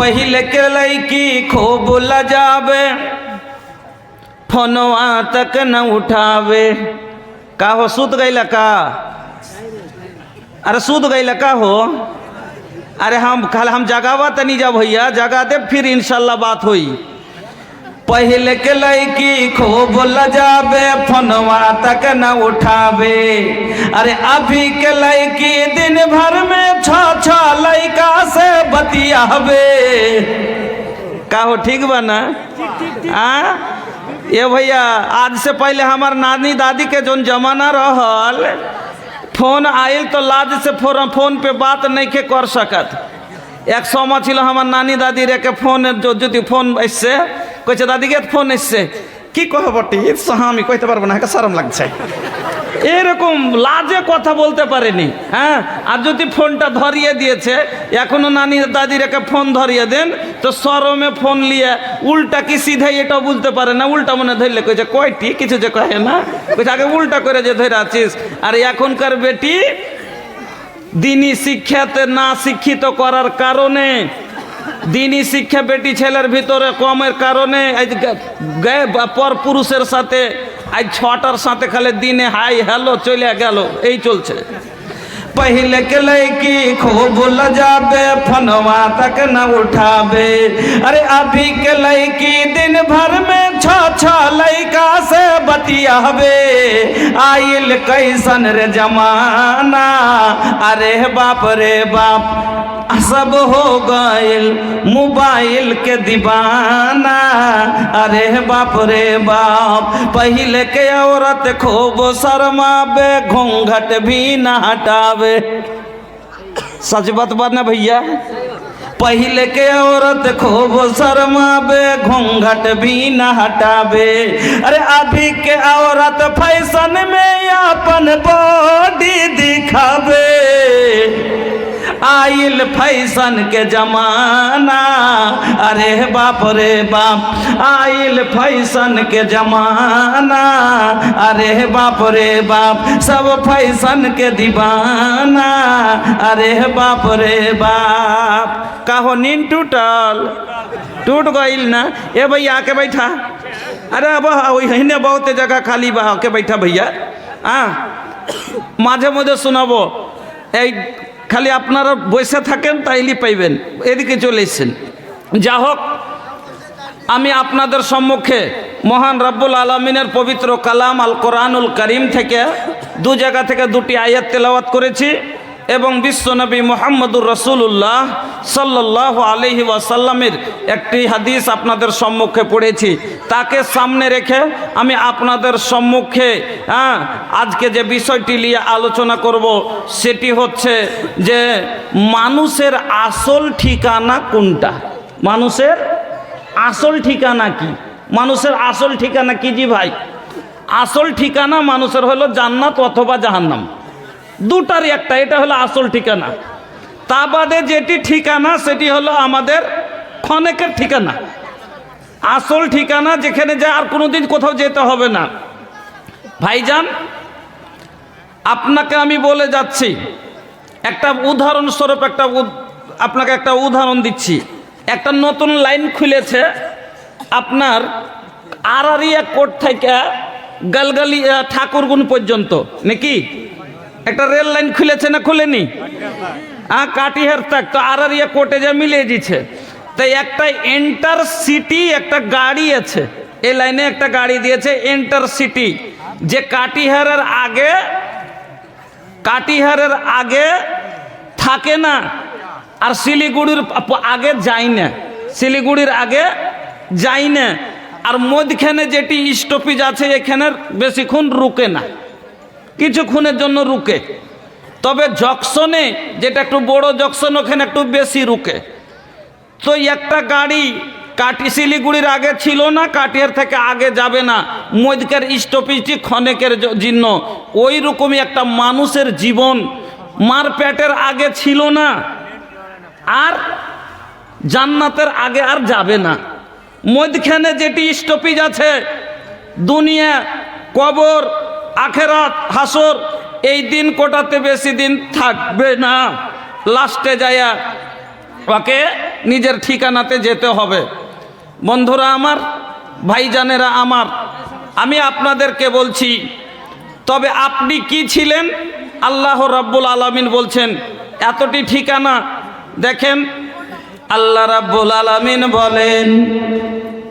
पहले के लड़की खूब लजावे फोनवा तक न उठावे का हो सुत गईला का अरे सुत गईला का हो अरे हम कल हम जगावा तनी जा भैया जगा दे फिर इंशाल्लाह बात हुई पहले के लड़की खूब लजावे फोनवा तक न उठावे अरे अभी के लड़की दिन भर में छ छ लड़का से बतियावे कहो, ठीक बा ना? आ? ये भैया, आज से पहले हमार नानी दादी के जो जमाना रहल, फ़ोन आयल तो लाज से फ़ोन फ़ोन पे बात नहीं के कर सकत। एक सौ मचिल हमार नानी दादी रे के फ़ोन जो जो फ़ोन ऐसे কইছে দাদিকে ফোন এসছে। কি বটি আমি কইতে পারব না সারম লাগছে। এরকম লাজে কথা বলতে পারেনি হ্যাঁ? আর যদি ফোনটা ধরিয়ে দিয়েছে, এখনও নানি দাদির একে ফোন ধরিয়ে দেন, তো সরমে ফোন নিয়ে উল্টা কি সিধাই এটাও বুঝতে পারে না? উল্টা মনে ধরলে কইছে, কয়টি? কিছু যে কহে না। কইছে, আগে উল্টা করে যে ধরে আছিস। আর এখনকার বেটি দিনী শিক্ষাতে না শিক্ষিত করার কারণে দিনী শিক্ষা বেটি ছেলের ভিতরে কমের কারণে আজ গে পর পুরুষের সাথে আজ ছটার সাথে খালি দিনে হাই হ্যালো চলে গেল এই চলছে पहले के लड़की खूब लजाबे फनवा तक न उठावे अरे अभी के लड़की दिन भर में छ छ लड़का से बतियावे आइल कैसन रे जमाना अरे बाप रे बाप सब हो गइल मोबाइल के दीवाना। अरे बाप रे बाप, पहले के औरत खूब शर्मावे, घूंघट भी न हटावे। सच बात बा ना भैया? पहले के औरत खूब शर्मावे, घूंघट भी न हटावे। अरे अभी के औरत फ़ैशन में अपन बॉडी दिखावे। आइल फैशन के जमाना अरे बाप रे बाप आइल फैशन के जमाना अरे बाप रे बाप सब फैशन के दीवाना अरे बाप रे बाप कहो नींद टूटल टूट गईल ना ए भैया आके बैठा अरे अब हिने बहुत जगह खाली बा आके बैठा भैया हाँ মাঝে মধ্যে শোনাবো এই খালি আপনারা বসে থাকেন, তাইলে পাইবেন। এদিকে চলে এসছেন। যা হোক, আমি আপনাদের সম্মুখে মহান রাব্বুল আলমিনের পবিত্র কালাম আল কোরআনুল করিম থেকে দু জায়গা থেকে দুটি আয়াত তেলাওয়াত করেছি। এবং বিশ্বনবী মোহাম্মদুর রসুল্লাহ সাল্লাহ আলহি ওয়াসাল্লামের একটি হাদিস আপনাদের সম্মুখে পড়েছি। তাকে সামনে রেখে আমি আপনাদের সম্মুখে হ্যাঁ আজকে যে বিষয়টি নিয়ে আলোচনা করব, সেটি হচ্ছে যে মানুষের আসল ঠিকানা কোনটা? মানুষের আসল ঠিকানা কি? মানুষের আসল ঠিকানা কি জি ভাই? আসল ঠিকানা মানুষের হলো জান্নাত অথবা জাহান্নাম। দুটারই একটা, এটা হলো আসল ঠিকানা। তা বাদে যেটি ঠিকানা, সেটি হলো আমাদের ক্ষণেকের ঠিকানা। আসল ঠিকানা যেখানে যায় আর কোনোদিন কোথাও যেতে হবে না। ভাইজান, আপনাকে আমি বলে যাচ্ছি, একটা উদাহরণস্বরূপ একটা আপনাকে একটা উদাহরণ দিচ্ছি। একটা নতুন লাইন খুলেছে, আপনার আরারিয়া কোর্ট থেকে গালগালি ঠাকুরগুন পর্যন্ত, নাকি? একটা রেল লাইন খুলেছে না খুলেনি? হ্যাঁ কাটিহার তাক তো আরারিয়া কোর্টে যা মিলিয়ে দিচ্ছে তাই একটা এন্টার সিটি একটা গাড়ি আছে এই লাইনে একটা গাড়ি দিয়েছে এন্টার সিটি যে কাটিহারের আগে কাটিহারের আগে থাকে না, আর শিলিগুড়ির আগে যায় না। শিলিগুড়ির আগে যায় না। আর মধ্যখানে যেটি স্টপেজ আছে, এখানের বেশিক্ষণ রুকে না। কিছুক্ষণের জন্য রুকে। তবে জকশনে যেটা একটু বড় জকশন ওখানে একটু বেশি রুকে। তো একটা গাড়ি কাটি শিলিগুড়ির আগে ছিল না, কাটিয়ার থেকে আগে যাবে না। মধ্যকার স্টপেজটি ক্ষণেকের জন্য ওই রকমই একটা মানুষের জীবন। মার পেটের আগে ছিল না, আর জান্নাতের আগে আর যাবে না। মধ্যখানে যেটি স্টপেজ আছে, দুনিয়া কবর আখেরাত, হাসর, এই দিন কোটাতে বেশি দিন থাকবে না। লাস্টে যায়া ওকে নিজের ঠিকানাতে যেতে হবে। বন্ধুরা আমার, ভাইজানেরা আমার, আমি আপনাদেরকে বলছি, তবে আপনি কি ছিলেন? আল্লাহ রাব্বুল আলামিন বলছেন, এতটি ঠিকানা দেখেন, আল্লাহ রাব্বুল আলামিন বলেন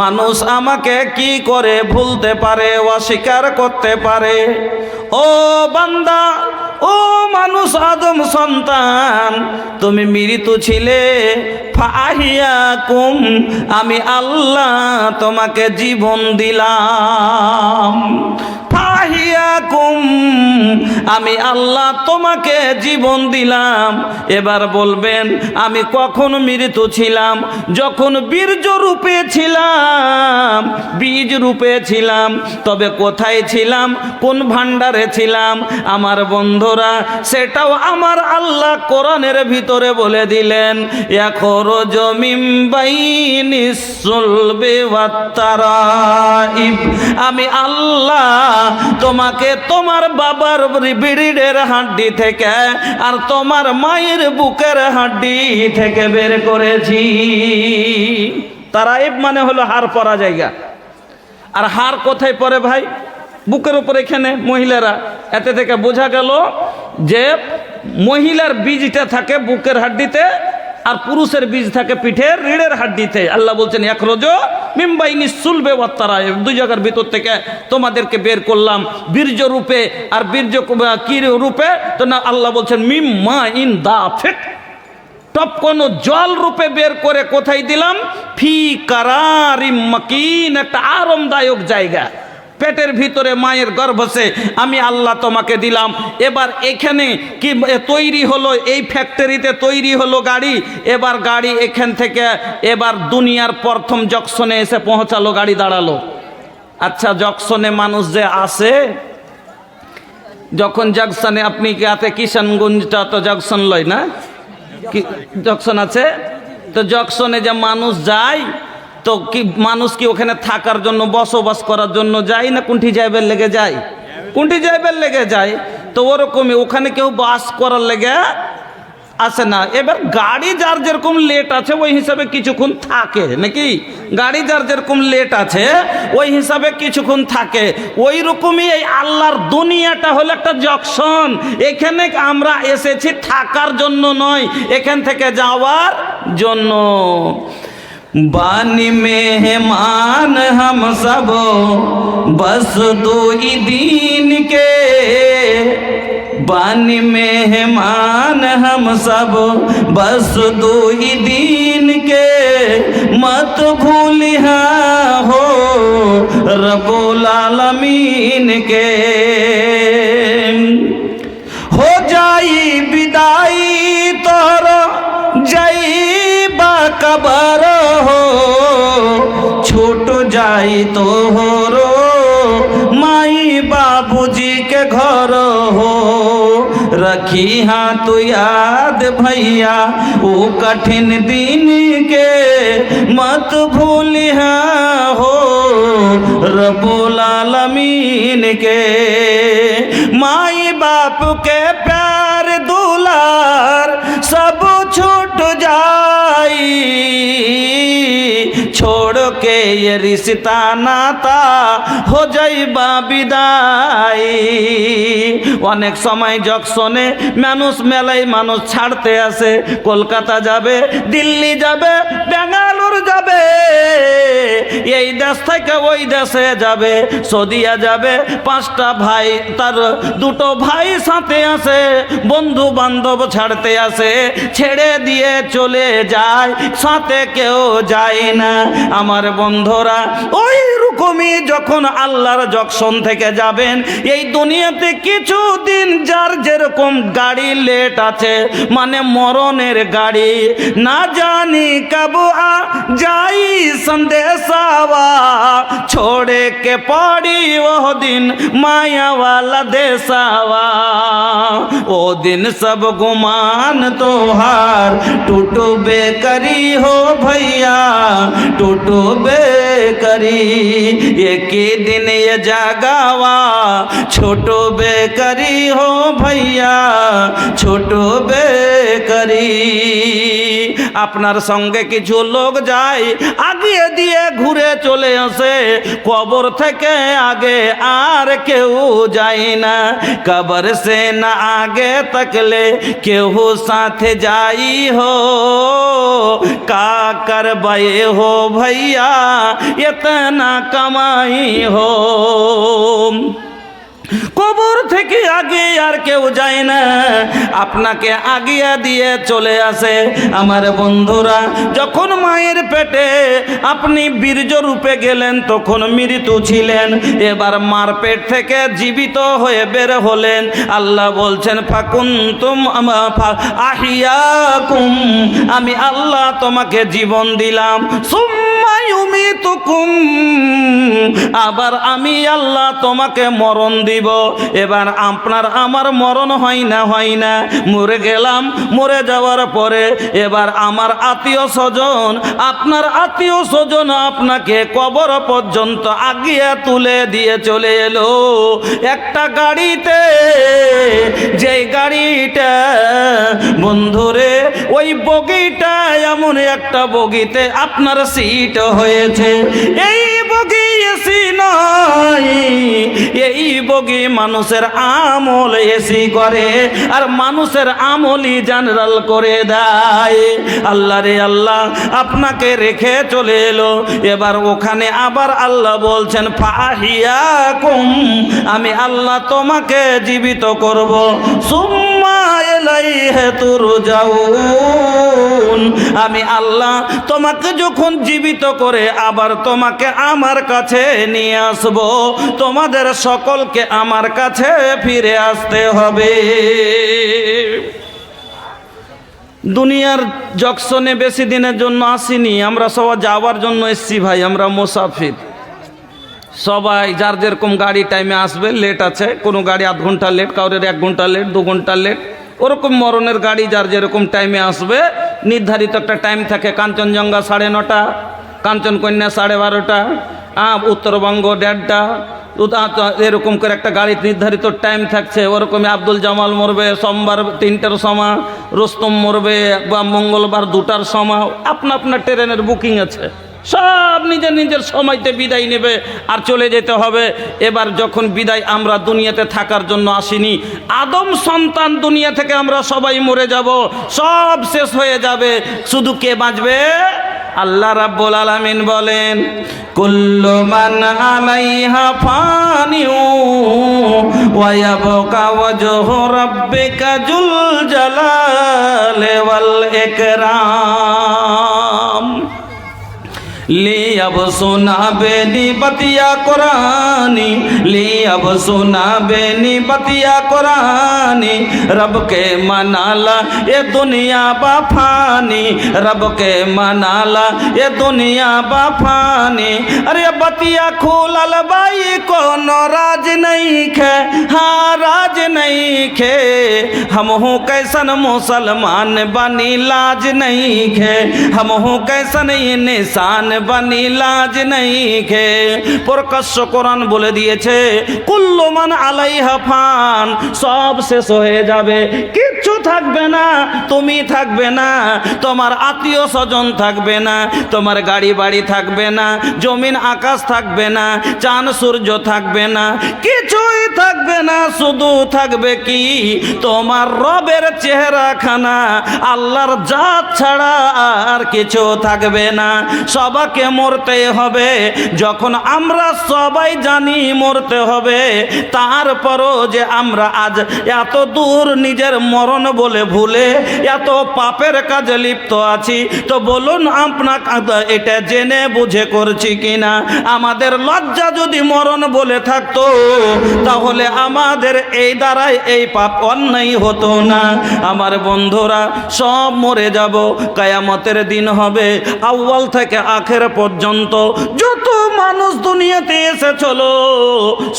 মানুষ আমাকে কি করে ভুলতে পারে, অস্বীকার করতে পারে? ও বান্দা, ও মানুষ আদম সন্তান, তুমি মৃত ছিলে, ফাহিয়াকুম, আমি আল্লাহ তোমাকে জীবন দিলাম। আমি আল্লাহ তোমাকে জীবন দিলাম। এবার বলবেন, আমি কখন মৃত ছিলাম? যখন বীর্য রূপে ছিলাম, বীজ রূপে ছিলাম, তবে কোথায় ছিলাম? কোন ভাণ্ডারে ছিলাম? আমার বন্ধুরা, সেটাও আমার আল্লাহ কোরআনের ভিতরে বলে দিলেন এখন জমিম আমি আল্লাহ তোমাকে তোমার বাবার বিড়িডের হাড্ডি থেকে আর তোমার মায়ের বুকের হাড্ডি থেকে বের করেছি। তারাইব মানে হলো হার পরা জায়গা। আর হার কোথায় পরে ভাই? বুকের উপর এখানে মহিলারা। এতে থেকে বোঝা গেল যে মহিলার বীজটা থাকে বুকের হাড্ডিতে আর পুরুষের বীজ থাকে পিঠের, রিড়ের হাড্ডিতে। আল্লাহ বলছেন এক রোজ মিম্বাই নিঃশুলবে তারা দুই জায়গার ভিতর থেকে তোমাদেরকে বের করলাম বীর্য রূপে, আর বীর্য কি রূপে? তো না, আল্লাহ বলছেন, মিম্মা ইন দা ফেক টপ কোনো জল রূপে বের করে কোথায় দিলাম? ফি কারারিম মাকিন, একটা আরামদায়ক জায়গা। পেটের ভিতরে মায়ের গর্ভসে আমি আল্লাহ তোমাকে দিলাম। এবার এখানে কি তৈরি হলো, এই ফ্যাক্টরিতে তৈরি হলো গাড়ি, এবার গাড়ি এখান থেকে, এবার দুনিয়ার প্রথম জকশনে এসে পৌঁছালো, গাড়ি দাঁড়াল। আচ্ছা জকশনে মানুষ যে আসে, যখন জংশনে আপনি কি আতে কিষানগঞ্জটা তো জংশন লয় না? কি জংশন আছে? তো জকশনে যে মানুষ যায় তো কি মানুষ কি ওখানে থাকার জন্য, বসবাস করার জন্য যায় না কুণ্ঠি যাইবের লেগে যায়? কুণ্ঠি যাইবের লেগে যায়, তো ওরকমই ওখানে কেউ বাস করার লেগে আসে না। এবার গাড়ি যার যেরকম লেট আছে, ওই হিসাবে কিছুক্ষণ থাকে। নাকি? গাড়ি যার যেরকম লেট আছে, ওই হিসাবে কিছুক্ষণ থাকে। ওই রকমই এই আল্লাহর দুনিয়াটা হলো একটা জকশন এখানে আমরা এসেছি থাকার জন্য নয়, এখান থেকে যাওয়ার জন্য। बानी मेहमान हम सब, बस दो ही दीन के। बानी मेहमान हम सब, बस दो ही दीन के। मत भूलिया हो रबुल आलमीन के। माई बाबूजी के घर हो। रखी हाँ तू याद भैया वो कठिन दिन के मत भूलिया हो। रबुल आलमीन के माई बाप के ये रिश्ता नाता हो যাইবা বিদায় অনেক সময় জকশনে মানুষ মেলায় মানুষ ছাড়তে আসে কলকাতা যাবে দিল্লি যাবে বেঙ্গালুর যাবে এই দেশ থেকে ওই দেশে যাবে সৌদিয়া যাবে পাঁচটা ভাই তার দুটো ভাই সাথে আসে বন্ধু বান্ধব ছাড়তে আসে ছেড়ে দিয়ে চলে যায় সাথে কেউ যায় না আমার বন্ধুরা ওই এরকমই যখন আল্লাহর জকশন থেকে যাবেন, এই দুনিয়াতে কিছুদিন যার যেরকম গাড়ি লেট আছে মানে মরণের গাড়ি, না জানি কাবু আ যাই সন্দেশাওয়া ছোড়ে কে পড়ি ও দিন মায়াওয়ালা দেশাওয়া ও দিন সব গুমান তোহার টুটু বেকারি হো ভাইয়া টুটু বেকারি एके दिन ये जागावा, छोटो बेकरी हो भैया, छोटो बेकरी। अपनार संगे कि लोग जाए आगे दिए घुरे चले आसे कबर थे के आगे आर क्यों जाए ना। कबर से ना आगे तकले केहू साथ जाई हो। का करबे हो भैया इतना कमाई हो। কবর থেকে আগে আর কেউ যায় না। আপনাকে আগিয়া দিয়ে চলে আসে। আমার বন্ধুরা, যখন মায়ের পেটে আপনি বীর্য রূপে গেলেন, তখন মৃত্যু ছিলেন। এবার মার পেট থেকে জীবিত হয়ে বের হলেন। আল্লাহ বলছেন ফাকুন তুম আহিয়াকুম। আমি আল্লাহ তোমাকে জীবন দিলাম। সুম্মা ইউমিতুকুম। আবার আমি আল্লাহ তোমাকে মরণ দিব। এবার আপনার আমার মরণ হয় না হয় না। মরে গেলাম, মরে যাওয়ার পরে এবার আমার আত্মীয় স্বজন, আপনার আত্মীয় স্বজন আপনাকে কবর পর্যন্ত আগিয়ে তুলে দিয়ে চলে এলো। একটা গাড়িতে, যেই গাড়িটা, বন্ধুরে, ওই বগিটা এমন একটা বগিতে আপনার সিট হয়েছে। এই এই বগি মানুষের আমল এসি করে, আর মানুষের আমলই জেনারেল করে দেয়। আল্লাহ রে আল্লাহ, আপনাকে রেখে চলে এলো। এবার ওখানে আবার আল্লাহ বলছেন ফাহিয়া কুম আমি আল্লাহ তোমাকে জীবিত করব। সুম্মা এলাইহে তুরজাউন, আমি আল্লাহ তোমাকে যখন জীবিত করে আবার তোমাকে আমার কাছে নিয়ে আসব, তোমাদের সকলকে আমার কাছে ফিরে আসতে হবে। দুনিয়ার জকশনে বেশি দিনের জন্য আসিনি, আমরা সবাই যাওয়ার জন্য এসছি ভাই, আমরা মোসাফির। সবাই যার যেরকম গাড়ি টাইমে আসবে লেট আছে, কোনো গাড়ি আধ ঘণ্টা লেট কাউরের এক ঘণ্টা লেট দু ঘণ্টা লেট ওরকম মরণের গাড়ি যার যেরকম টাইমে আসবে, নির্ধারিত একটা টাইম থাকে কাঞ্চনজঙ্ঘা সাড়ে নটা, কাঞ্চনকন্যা সাড়ে বারোটা উত্তরবঙ্গ দেড়টা এরকম করে একটা গাড়ির নির্ধারিত টাইম থাকছে, ওরকমই আব্দুল জামাল মরবে, সোমবার তিনটার সময়, রোস্তম মরবে, বা মঙ্গলবার দুটার সময়, আপনা আপনার ট্রেনের বুকিং আছে। সব নিজের নিজের সময়তে বিদায় নেবে আর চলে যেতে হবে। এবার যখন বিদায় আমরা দুনিয়াতে থাকার জন্য আসিনি, আদম সন্তান দুনিয়া থেকে আমরা সবাই মরে যাব, সব শেষ হয়ে যাবে। শুধু কে বাঁচবে? আল্লাহ রাব্বুল আলামিন বলেন, কুল্লু মান আলাইহা ফানিউ ওয়া ইয়াবকা ওয়াজহু রাব্বিকা জুল জালালি ওয়াল ইকরাম। লি अब सुना बेनी बतिया कुरानी, ली अब सुना बेनी बतिया कुरानी। रब के मनाला ये दुनिया बाफानी, रब के मनाला ये दुनिया बाफानी। अरे बतिया खोलल बाई कोनो राज नहीं खे हाँ राज नहीं खे। हम हूँ कैसन मुसलमान, बनी लाज नहीं खे। हम हूँ कैसन ये জানে বানি লাজ নেই খে। প্রকাশ্য কোরআন বলে দিয়েছে কুল্লমান আলাইহা ফান, সব শেষ হয়ে যাবে। কিচ্ছু থাকবে না, তুমি থাকবে না, তোমার আত্মীয় স্বজন থাকবে না, তোমার গাড়ি বাড়ি থাকবে না, জমিন আকাশ থাকবে না, চান সূর্য থাকবে না, কিছু থাকবে না, শুধু থাকবে কি? তোমার রবের চেহারা খানা আল্লাহর জাত ছাড়া আর কিছু থাকবে না। সবাকে মরতে হবে, যখন আমরা সবাই জানি মরতে হবে, তারপরও যে আমরা আজ এত দূর নিজের মরণ বলে ভুলে এত পাপের কাজে লিপ্ত আছি, তো বলুন আপনার এটা জেনে বুঝে করছি কিনা? আমাদের লজ্জা যদি মরণ বলে থাকতো তাহলে আমাদের এই দ্বারাই এই পাপ অন্যায় হতো না। আমার বন্ধুরা, সব মরে যাব, কায়ামতের দিন হবে আউ্বাল থেকে আখের পর্যন্ত যত মানুষ দুনিয়াতে এসে চলো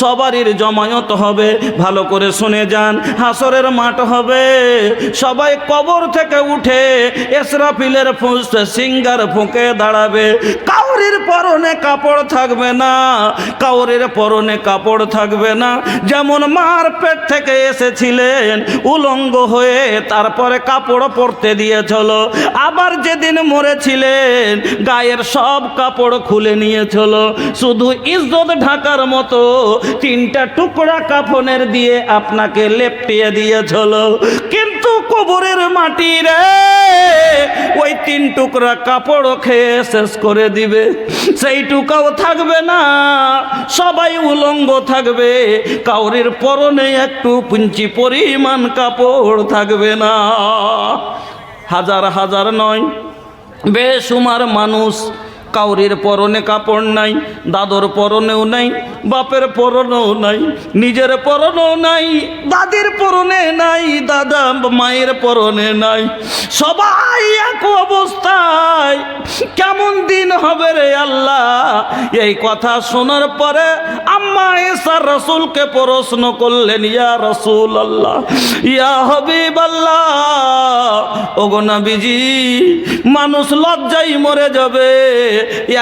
সবারই জমায়েত হবে। ভালো করে শুনে যান, হাসরের মাঠ হবে। সবাই কবর থেকে উঠে, এসরাফিলের সিঙ্গার ফুঁকে দাঁড়াবে। কাউরির পরনে কাপড় থাকবে না, কাউরির পরনে কাপড় থাকবে না। যেমন মার পেট থেকে এসেছিলেন, উলঙ্গ হয়ে তারপরে কাপড় পরতে দিয়েছিল। আবার যেদিন মরেছিলেন, গায়ের সব কাপড় খুলে নিয়েছিল। শুধু ইজ্জত ঢাকার মতো তিনটা টুকরা কাফনের দিয়ে আপনাকে লেপটিয়ে দিয়েছিল। কিন্তু কবরের মাটি রে। ওই তিন টুকরা কাপড় খেয়ে শেষ করে দিবে। সেই টুকাও থাকবে না, সবাই উলঙ্গ থাকবে। কাউরির পরনে একটু পুঞ্চি পরিমাণ কাপড় থাকবে না। হাজার হাজার নয় বেসুমার মানুষ কাউরির পরনে কাপড় নাই, দাদর পরনেও নাই, বাপের পরনেও নাই, নিজের পরনেও নাই, দাদির পরনে নাই, দাদা মায়ের পরনে নাই। সবাই এক অবস্থায়, কেমন দিন হবে রে আল্লাহ? এই কথা শোনার পরে আম্মা এসার রসুলকে প্রশ্ন করলেন, ইয়া রসুল আল্লাহ ইয়া হবিব আল্লাহ ওগো নবীজি, মানুষ লজ্জাই মরে যাবে।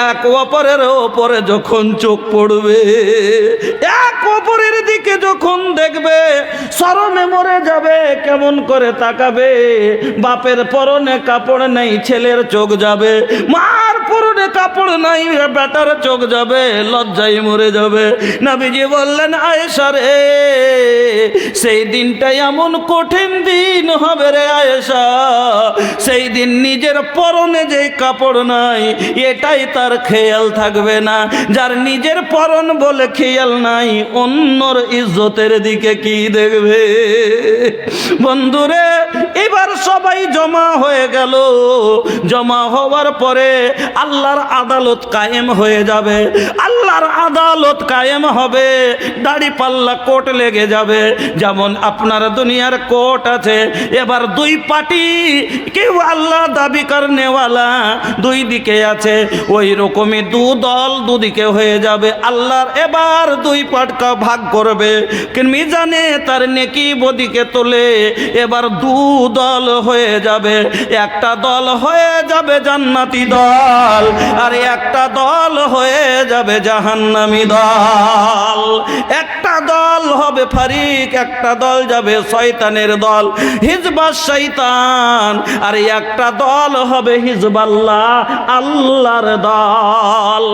এক অপরের ওপরে যখন চোখ পড়বে, এক অপরের দিকে যখন দেখবে সরমে মরে যাবে, কেমন করে তাকাবে, বাপের পরনে কাপড় নেই, ছেলের চোখ যাবে, মার পরনে কাপড় নাই বেটার, চোখ যাবে লজ্জাই মরে যাবে। নবীজি বললেন, আয়েশা রে, সেই দিনটা এমন কঠিন দিন হবে রে আয়েশা। সেই দিন নিজের পরনে যে কাপড় নাই, এটাই তার খেয়াল থাকবে না। যার নিজের পরন বলে খেয়াল নাই, অন্যর ইজ্জতের দিকে কি দেখবে? বন্ধুরে এবার সবাই জমা হয়ে গেল। জমা হওয়ার পরে আল্লাহর আদালত কায়েম হয়ে যাবে। আল্লাহর আদালত কায়েম হবে। দাড়ি পাল্লা কোট লেগে যাবে। যেমন আপনার দুনিয়ার কোর্ট আছে। এবার দুই পার্টি কেউ আল্লাহ দাবি করনেওয়ালা দুই দিকে আছে। ওই রকমই দু দল দুদিকে হয়ে যাবে। আল্লাহর এবার দুই পাটকা ভাগ করবে। মিজানে তার নেকি বদিকে তোলে। এবার দু দল হয়ে যাবে, একটা দল হয়ে যাবে জান্নাতি দল, আর একটা দল হয়ে যাবে জাহান্নামি দল। একটা দল হবে ফারিক, একটা দল যাবে শয়তানের দল, হিজবা শৈতান আর একটা দল হবে হিজবাল্লাহ, আল্লাহর দল।